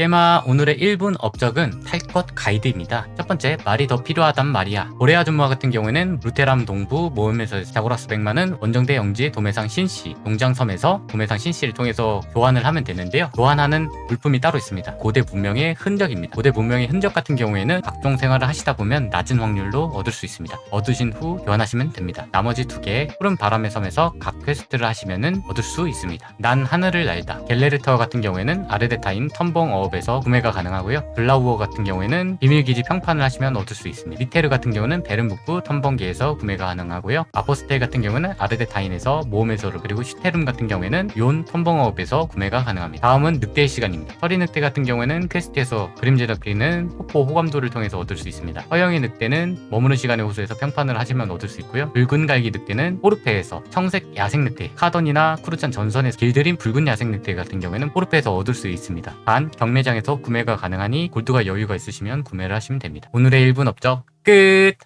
게마 오늘의 1분 업적은 탈 것 가이드입니다. 첫 번째, 말이 더 필요하단 말이야. 고래 아줌마 같은 경우에는 루테람 동부 모험에서 자고라스 백마는 원정대 영지 도매상 신씨 농장섬에서 도매상 신씨를 통해서 교환을 하면 되는데요. 교환하는 물품이 따로 있습니다. 고대 문명의 흔적입니다. 고대 문명의 흔적 같은 경우에는 각종 생활을 하시다 보면 낮은 확률로 얻을 수 있습니다. 얻으신 후 교환하시면 됩니다. 나머지 두 개, 푸른 바람의 섬에서 각 퀘스트를 하시면은 얻을 수 있습니다. 난 하늘을 날다. 갤레르타워 같은 경우에는 아르데타인 텀벙 어 업에서 구매가 가능하고요. 블라우어 같은 경우에는 비밀기지 평판을 하시면 얻을 수 있습니다. 리테르 같은 경우는 베른북부 텀벙기에서 구매가 가능하고요. 아포스텔 같은 경우는 아르데타인에서 모험에서를 그리고 슈테룸 같은 경우에는 용 텀벙 어업에서 구매가 가능합니다. 다음은 늑대의 시간입니다. 서리 늑대 같은 경우에는 퀘스트에서 그림자 잡히는 폭포 호감도를 통해서 얻을 수 있습니다. 허영의 늑대는 머무는 시간의 호수에서 평판을 하시면 얻을 수 있고요. 붉은 갈기 늑대는 포르페에서 청색 야생 늑대, 카던이나 쿠르찬 전선에서 길들인 붉은 야생 늑대 같은 경우에는 포르페에서 얻을 수 있습니다. 단 경 매장에서 구매가 가능하니 골드가 여유가 있으시면 구매를 하시면 됩니다. 오늘의 1분 업적 끝!